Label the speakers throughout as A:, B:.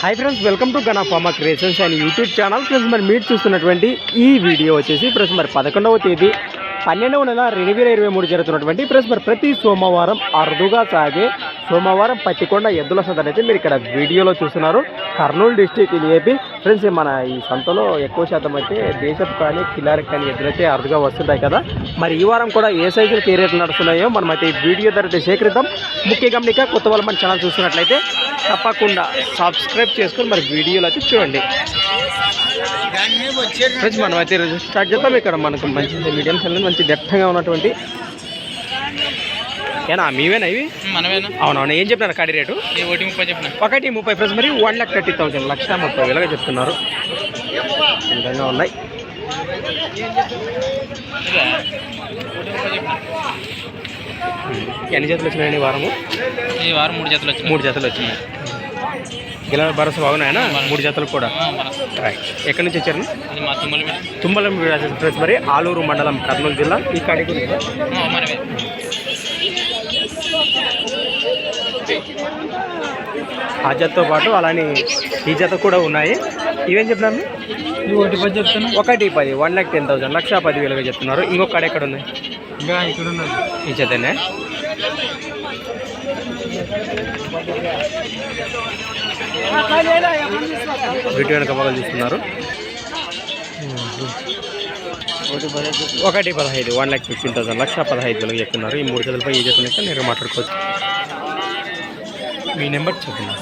A: Hi friends welcome to Gana farmer creations and YouTube channel friends మరి మీరు చూస్తున్నటువంటి ఈ వీడియో వచ్చేసి ఫ్రెండ్స్ మరి పదకొండవ తేదీ పన్నెండవ నెల రెండు వేల ఇరవై మూడు జరుగుతున్నటువంటి ఫ్రెండ్స్ మరి ప్రతి సోమవారం అరుదుగా సాగే సోమవారం పత్తికొండ ఎద్దుల సంత అయితే మీరు ఇక్కడ వీడియోలో చూస్తున్నారు. కర్నూలు డిస్టిక్ ఇది ఏపీ. ఫ్రెండ్స్ మన ఈ సంతలో ఎక్కువ శాతం అయితే దేశపు కానీ కిలారికి కానీ ఎద్దులైతే అరుదుగా వస్తుంటాయి కదా. మరి ఈ వారం కూడా ఏ సైజులు ఏ రేట్లు నడుస్తున్నాయో మనం అయితే ఈ వీడియో ధర సేకరిద్దాం. ముఖ్య గమనిక కొత్త వాళ్ళు మన ఛానల్ చూస్తున్నట్లయితే తప్పకుండా సబ్స్క్రైబ్ చేసుకొని మరి వీడియోలు అయితే చూడండి. ఫ్రెండ్స్ మనం అయితే ఈరోజు స్టార్ట్ చేద్దాం. ఇక్కడ మనకు మంచి మీడియం సైజ్ మంచి దట్టంగా ఉన్నటువంటి ఏనా మీవేనా ఇవి?
B: మనమేనా?
A: అవునవును ఏం చెప్పినారు కాడి రేటు?
B: ఒకటి ముప్పై చెప్పిన.
A: ఒకటి ముప్పై ఫ్రెండ్స్ మరి వన్ ల్యాక్ థర్టీ థౌసండ్ లక్ష ముప్పై వేలుగా చెప్తున్నారు. విధంగా ఉన్నాయి. ఎన్ని జతలు వచ్చినాయండి వారము?
B: ఈ వారం మూడు జతలు వచ్చినాయి.
A: మూడు జతలు వచ్చినాయి. గిల భరోసా బాగున్నాయనా? మూడు జతలు కూడా? రైట్ ఎక్కడి నుంచి వచ్చారు?
B: తుమ్మల
A: ఫ్రెండ్స్ మరి ఆలూరు మండలం కర్నూలు జిల్లా. ఈ కాడి
B: ఆ,
A: జతతో పాటు అలానే ఈ జత కూడా ఉన్నాయి. ఇవేం
B: ఇది ఒకటి పది చెప్తాను
A: ఒకటి పది వన్ ల్యాక్ టెన్ థౌసండ్ లక్ష పది వేలుగా చెప్తున్నారు. ఇంకొక కాడ ఎక్కడ ఉన్నాయి
B: ఇంకా ఇక్కడ ఉన్నది.
A: ఈ జతనే? వీటి వెనక పగలు చూస్తున్నారు ఒకటి పదహైదు వన్ ల్యాక్ ఫిఫ్టీన్ థౌసండ్ లక్ష పదహైదు వేలకు చెప్తున్నారు. ఈ మూడు జతలపై ఏ జతలు అయితే నేను మాట్లాడుకోవచ్చు. మీ నెంబర్ చెప్పండి.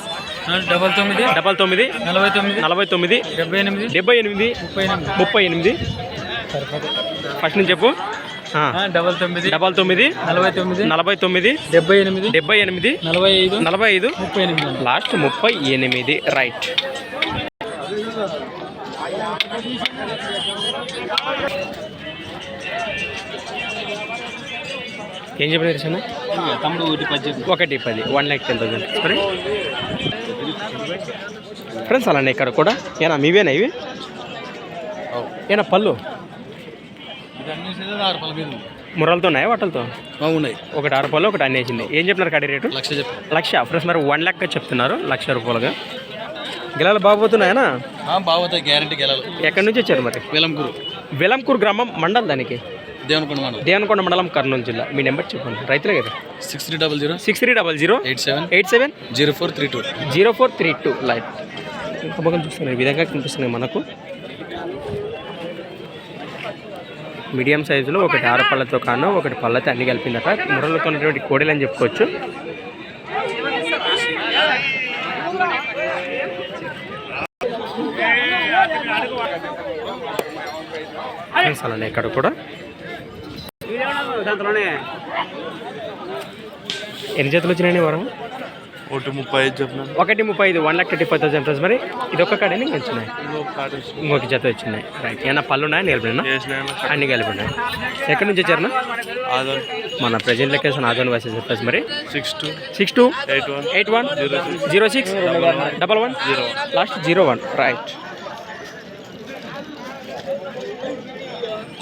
B: డబల్ తొమ్మిది
A: డబల్ తొమ్మిది
B: నలభై తొమ్మిది
A: నలభై తొమ్మిది
B: డెబ్బై ఎనిమిది
A: డెబ్బై ఎనిమిది
B: ముప్పై ఎనిమిది.
A: ముప్పై ఎనిమిది. ఫస్ట్ నుంచి చెప్పు.
B: డబల్ తొమ్మిది
A: డబల్ తొమ్మిది
B: నలభై తొమ్మిది
A: నలభై తొమ్మిది
B: డెబ్బై ఎనిమిది
A: డెబ్బై ఎనిమిది
B: నలభై ఐదు
A: నలభై ఐదు
B: ముప్పై ఎనిమిది
A: లాస్ట్ ముప్పై ఎనిమిది రైట్. ఏం చెప్పినారు చిన్న
B: తమ్ముడు ఒకటి పది
A: ఒకటి పది వన్ ల్యాక్ టెన్ థౌసండ్ సరే ఫ్రెండ్స్ అలానే ఇక్కడ కూడా? ఏనా మీవేనా ఇవి? ఏనా పళ్ళు
B: ఇది అన్ని సీజన్ ఆరు పది మీద
A: ముర్రలతో ఉన్నాయా వాటలతో?
B: ఉన్నాయి
A: ఒకటి ఆరు పళ్ళు ఒకటి అన్నేసింది ఏం చెప్పినారు కడి రేటు?
B: లక్ష
A: లక్ష. ఫ్రెండ్స్ మరి వన్ ల్యాక్ చెప్తున్నారు లక్ష రూపాయలుగా. గిలాలు బాగుపోతున్నాయనా
B: బాగుతాయి గ్యారంటీకి వెళ్ళాలి
A: ఎక్కడి నుంచి వచ్చారు మరి?
B: విలంకూరు.
A: వెలంకూరు గ్రామం మండల్ దానికి?
B: దేవనకొండ మండలం.
A: దేవనకొండ మండలం కర్నూలు జిల్లా. మీ నెంబర్ చెప్పండి. రైతులే కదా?
B: Six three double zero.
A: Six three double zero.
B: Eight seven.
A: Eight seven.
B: Zero four three two.
A: Zero four three two. Light. ఇంకా బాగా చూస్తున్నాయి ఈ విధంగా కనిపిస్తున్నాయి మనకు. మీడియం సైజులో ఒకటి ఆరు పళ్ళతో కాను ఒకటి పళ్ళతో అన్ని కలిపిందట. మురలో కొన్నటువంటి కోడీలు అని చెప్పుకోవచ్చు. అలానే ఇక్కడ కూడా? ఎన్ని చేతులు వచ్చినాయండి వరం
B: ఒకటి ముప్పై ఐదు చెప్పిన?
A: ఒకటి ముప్పై ఐదు one lakh thirty five thousand plus మరి. ఇది ఒక్క కాడని ఇంకా వచ్చినాయి ఇంకొక జత వచ్చినాయి రైట్ ఏమన్నా పళ్ళు ఉన్నాయా? నిలిపినా అన్ని కలిపి ఉన్నాయి ఎక్కడి నుంచి వచ్చారన్నా? మన ప్రజెంట్ లొకేషన్ ఆదోన్ వైసెస్ ప్లస్ మరి.
B: Six two
A: six two
B: eight one
A: eight one zero six double one
B: zero
A: last zero one right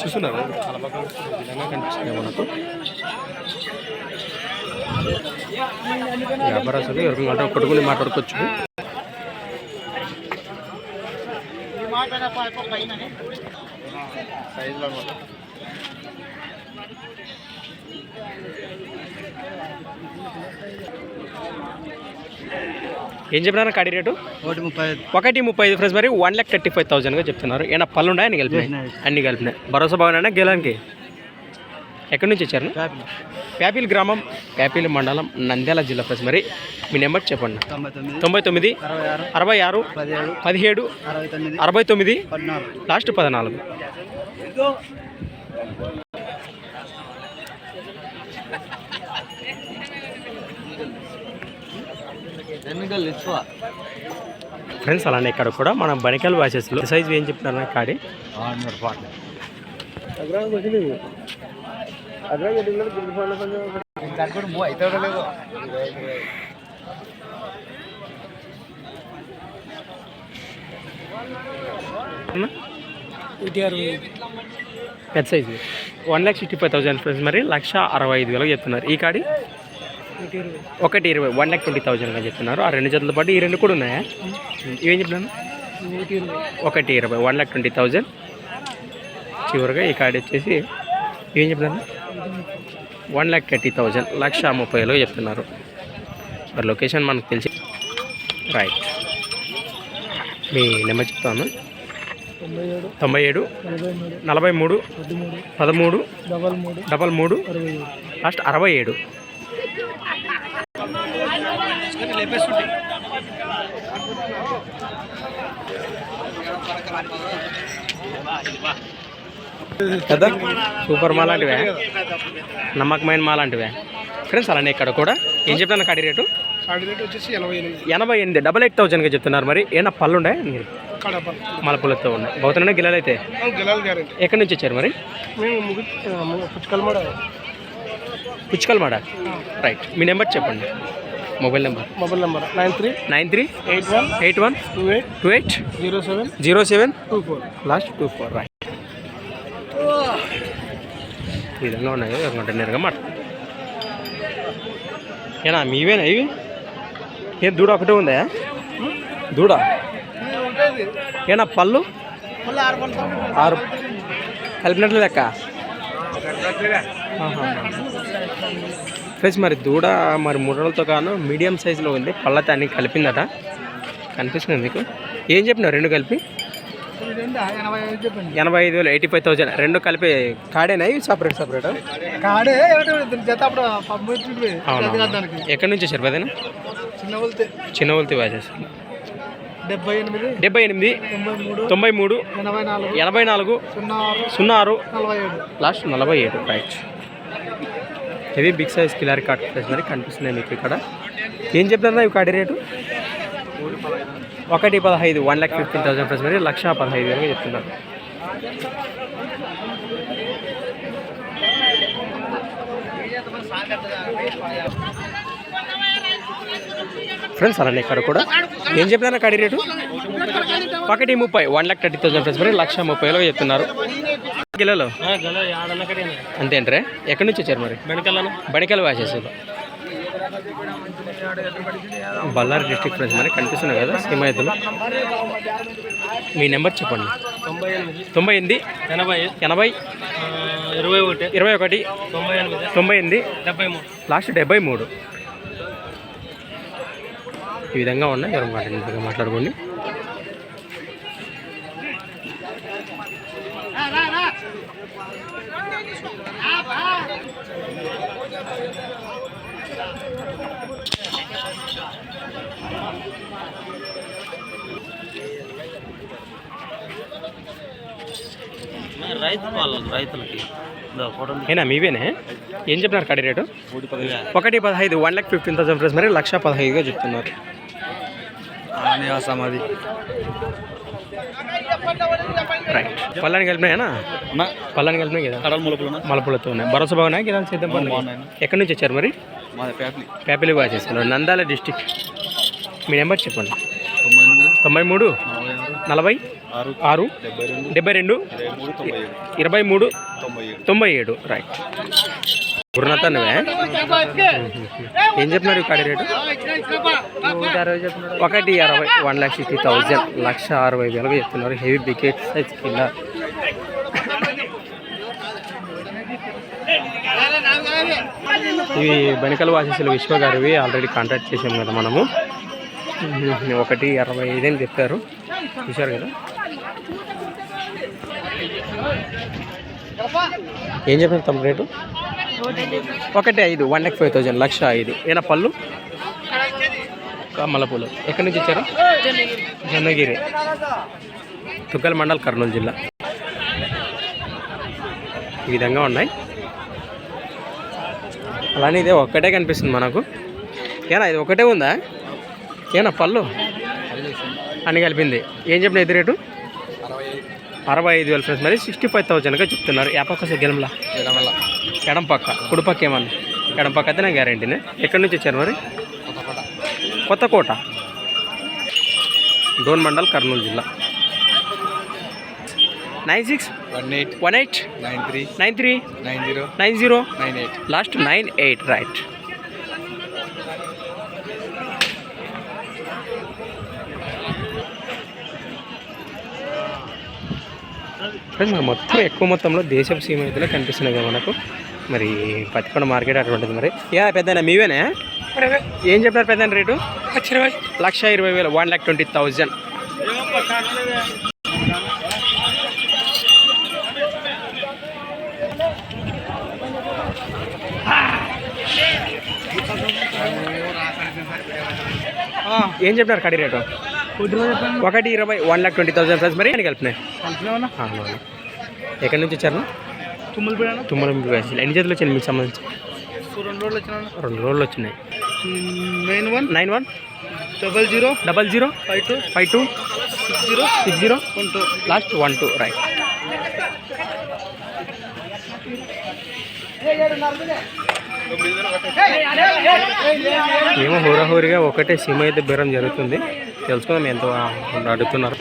A: చూస్తున్నారు చాలా బాగా ఈ విధంగా కనిపిస్తుంది మనకు. వ్యాపారస్తులు ఎవరికి మాట కొట్టుకుని మాట్లాడుకోవచ్చు. ఏం చెప్పినారు కాడి రేటు?
B: ఒకటి ముప్పై ఐదు.
A: ఒకటి ముప్పై ఐదు ఫ్రెండ్స్ మరి వన్ ల్యాక్ థర్టీ ఫైవ్ థౌసండ్గా చెప్తున్నారు. ఏమైనా పళ్ళు ఉన్నాయా అన్ని కలిపినాయి? అన్ని కలిపినాయి. భరోసా బాగున్నా గెలానికి? ఎక్కడి నుంచి వచ్చారు? ప్యాపిల్ గ్రామం ప్యాపిల్ మండలం నంద్యాల జిల్లా ఫ్రెండ్స్. మరి మీ నెంబర్ చెప్పండి.
B: తొంభై తొమ్మిది అరవై ఆరు పదిహేడు అరవై తొమ్మిది
A: లాస్ట్ పద్నాలుగు. ఫ్రెండ్స్ అలానే ఇక్కడ కూడా మన బనికల్ వాసెస్లో సైజ్ ఏం చెప్తున్నారు కాడి?
B: లేదు
A: పెద్ద size. One lakh sixty five thousand friends మరి లక్ష అరవై ఐదు వేలకు చెప్తున్నారు. ఈ కాడి? ఒకటి ఇరవై వన్ ల్యాక్ ట్వంటీ థౌజండ్గా చెప్తున్నారు. ఆ రెండు జతలతో పాటు ఈ రెండు కూడా ఉన్నాయా? ఇవేం చెప్పినాను ఒకటి ఇరవై వన్ ల్యాక్ ట్వంటీ థౌజండ్ చివరిగా ఈ కార్డు వచ్చేసి ఏం చెప్తున్నారు? వన్ ల్యాక్ థర్టీ థౌజండ్ లక్ష ముప్పై వేలు చెప్తున్నారు. మరి లొకేషన్ మనకు తెలిసి రైట్ మీ నెంబర్ చెప్తాను.
B: తొంభై ఏడు నలభై మూడు పదమూడు డబల్ మూడు
A: లాస్ట్
B: అరవై ఏడు
A: లాస్ట్ అరవై ఏడు. కదా? సూపర్ మా లాంటివే? నమ్మకమైన మా లాంటివే? ఫ్రెండ్స్ అలానే ఇక్కడ కూడా. ఏం చెప్తాను కాడి రేటు?
B: కాడి రేట్ వచ్చేసి ఎనభై ఎనిమిది.
A: ఎనభై ఎనిమిది డబల్ ఎయిట్ థౌజండ్గా చెప్తున్నారు మరి. ఏమన్నా పళ్ళు ఉండే మలపులతో ఉన్నాయి. బౌతనే అయితే?
B: గెలాలి గ్యారెంటీ.
A: ఎక్కడి నుంచి వచ్చారు మరి?
B: మేము ముగి పుచ్చుకల్ కూడా
A: పుచ్చుకల్ మాడ రైట్. మీ నెంబర్ చెప్పండి. Mobile number.
B: Mobile number. Nine three.
A: Nine three
B: eight one.
A: Eight one
B: two eight.
A: Two eight
B: zero seven.
A: Zero seven
B: two four.
A: Last two four. Right. ఈ విధంగా ఉన్నాయి. ఒక గంట నేరుగా మాట. ఏనా మీవేనా ఇవి? ఏ దూడ ఒకటే ఉందా? దూడ? ఏనా పళ్ళు? ఆరు. కలిపినట్లు లెక్క? ఫ్రెండ్స్ మరి దూడ మరి ముర్రలతో కాను మీడియం సైజులో ఉంది. పళ్ళతో అన్ని కలిపిందట. కనిపిస్తుంది మీకు? ఏం చెప్పినావు రెండు కలిపి?
B: ఎనభై ఐదు
A: వేలు ఎయిటీ ఫైవ్ థౌసండ్ రెండు కలిపి కాడేనా? ఇవి సపరేట్ సపరేట్
B: కాడే
A: ఎక్కడి నుంచి వచ్చారు పదేనా
B: చిన్న
A: వల్తి. వాజెస్
B: డెబ్బై ఎనిమిది.
A: డెబ్బై ఎనిమిది.
B: తొంభై మూడు. ఎనభై నాలుగు. సున్నా ఆరు.
A: లాస్ట్ నలభై ఏడు. రైట్ ఇది బిగ్ సైజ్ కిలారి కార్డ్ మరి కనిపిస్తున్నాయి మీకు ఇక్కడ. ఏం చెప్తారా ఇవి కాడి రేటు? ఒకటి పదహైదు one lakh fifteen thousand price మరి లక్ష పదహైదు వేలుగా చెప్తున్నారు ఫ్రెండ్స్ అలానే ఇక్కడ కూడా. ఏం చెప్పినారా కాడి రేటు? ఒకటి ముప్పై one lakh thirty thousand price మరి లక్ష ముప్పై వేలుగా చెప్తున్నారు. అంతేంట్రే? ఎక్కడి నుంచి వచ్చారు మరి? బెనకల్ బెనకల్ వాసేసారు బళ్ళారి డిస్ట్రిక్ట్ ఫ్రెండ్స్ మరి కనిపిస్తున్నాయి కదా సింహాయతులు మీ నెంబర్ చెప్పండి.
B: తొంభై ఎనిమిది
A: తొంభై ఎనిమిది
B: ఎనభై
A: ఎనభై
B: ఇరవై ఒకటి
A: ఇరవై ఒకటి
B: తొంభై ఎనిమిది
A: తొంభై ఎనిమిది
B: డెబ్బై మూడు.
A: లాస్ట్ డెబ్బై మూడు. ఈ విధంగా ఉన్నాయి ఎవరు మాట్లాడి మాట్లాడుకోండి.
B: రైతు వాళ్ళు రైతులకి
A: ఏనా మీవేనే? ఏం చెప్తున్నారు కడి రేటు? ఒకటి పదహైదు one lakh fifteen thousand price మరి లక్ష పదహైదుగా చెప్తున్నారు.
B: సమాధి
A: రైట్ పల్లాని కలిపినాయనా పల్లాని కలిపినాయి కదా?
B: కడల ములుపులు
A: మలపులతో ఉన్నాయి. భరోసా బాగున్నాయి? గిరాలు సిద్ధం
B: బాగున్నాయి.
A: ఎక్కడి నుంచి వచ్చారు మరి? పేపలి వాచేసారు నందాల డిస్టిక్. మీ నెంబర్ చెప్పండి.
B: తొంభై మూడు నలభై ఆరు డెబ్బై రెండు ఇరవై మూడు తొంభై ఏడు.
A: రైట్ గురునాథ్ నువ్వే ఏం చెప్తున్నారు కాడి రేటు? ఒకటి అరవై వన్ ల్యాక్ సిక్స్టీ థౌజండ్ లక్ష అరవై వేలుగా చెప్తున్నారు. హెవీ బికెట్ సైజ్ కింద. ఇవి బెనకల్ వాసేసులు విశ్వ గారివి ఆల్రెడీ కాంటాక్ట్ చేసాం కదా మనము. ఒకటి అరవై ఐదు అని చెప్పారు. చూశారు కదా? ఏం చెప్పారు తమ రేటు? ఒకటి ఐదు వన్ ల్యాక్ ఫైవ్ థౌజండ్ లక్ష ఐదు. ఏనా పళ్ళు? కమలపూలు. ఎక్కడి నుంచి వచ్చారు? జొన్నగిరి తుగ్గల మండల్ కర్నూలు జిల్లా. ఈ విధంగా ఉన్నాయి. అలానే ఇదే ఒక్కటే కనిపిస్తుంది మనకు. ఏనా ఇది ఒకటే ఉందా? ఏనా పళ్ళు? అన్ని కలిపింది. ఏం చెప్పిన ఇది రేటు? అరవై ఐదు వేల ఫ్రెండ్స్ మరి సిక్స్టీ ఫైవ్ థౌజండ్గా చెప్తున్నారు. ఏ పక్క సిగ్గలంలా ఎడం పక్క కుడి పక్క ఏమన్నా? ఎడం పక్క అయితే నా? గ్యారంటీనే ఎక్కడి నుంచి వచ్చారు మరి? కొత్తకోట. డోన్ మండల్ కర్నూలు జిల్లా. Nine six?
B: One eight.
A: One eight?
B: Nine three.
A: Nine three?
B: Nine zero.
A: Nine zero?
B: Nine eight.
A: Last nine eight right. మొత్తం ఎక్కువ మొత్తంలో దేశపు సీమ అయితే కనిపిస్తున్నాయి కదా మనకు. మరి పత్తికొండ మార్కెట్ అటువంటిది మరి. యా పెద్ద మీవేనా? ఏం చెప్పారు పెద్ద రేటు? లక్ష ఇరవై. వేలు వన్ ల్యాక్ ట్వంటీ థౌజండ్. ఏం చెప్పినారు కడి రేటు? ఒకటి ఇరవై one lakh twenty thousand price మరి కలిపినాయి. ఎక్కడి నుంచి వచ్చారు? తుమ్మల ఎన్ని చేతులు వచ్చినాయి మీకు సంబంధించి?
B: రెండు రోజులు వచ్చిన
A: రెండు రోజులు వచ్చినాయి.
B: Nine one?
A: Nine one?
B: Double zero?
A: Double zero?
B: Five two?
A: Five two?
B: Six zero?
A: Six zero?
B: One two?
A: Last one two right. ఏమో హోరాహోరిగా ఒకటే సిమ్ అయితే బేరం జరుగుతుంది. తెలుసుకుందాం ఎంత అడుగుతున్నారు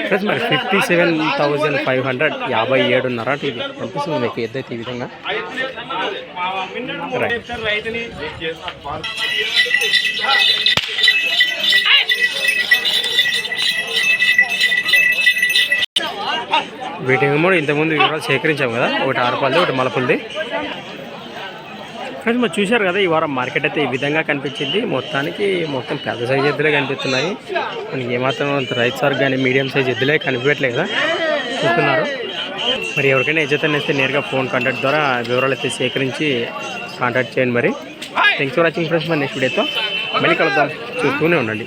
A: ఫ్రెండ్స్ మరి fifty seven thousand five hundred యాభై ఏడున్నర ఇది కనిపిస్తుంది మీకు ఎద్దైతే ఈ విధంగా? రైట్ వీటిని కూడా ఇంతకుముందు వివరాలు సేకరించాం కదా. ఒకటి ఆరుపాలది ఒకటి మలపుల్ది. ఫ్రెండ్స్ మరి చూశారు కదా ఈ వారం మార్కెట్ అయితే ఈ విధంగా కనిపించింది. మొత్తానికి మొత్తం పెద్ద సైజ్ ఎద్దులే కనిపిస్తున్నాయి. మనకి ఏమాత్రం అంత రైతు సార్ కానీ మీడియం సైజ్ ఎద్దులే కనిపించట్లేదు కదా. చూస్తున్నారు. మరి ఎవరికైనా ఎజ్జతని ఇస్తే నేరుగా ఫోన్ కాంటాక్ట్ ద్వారా వివరాలు అయితే సేకరించి కాంటాక్ట్ చేయండి మరి. థ్యాంక్స్ ఫర్ వాచింగ్ ఫ్రెండ్స్ మరి నెక్స్ట్ వీడియోతో మళ్ళీ కలుద్దాం. చూస్తూనే ఉండండి.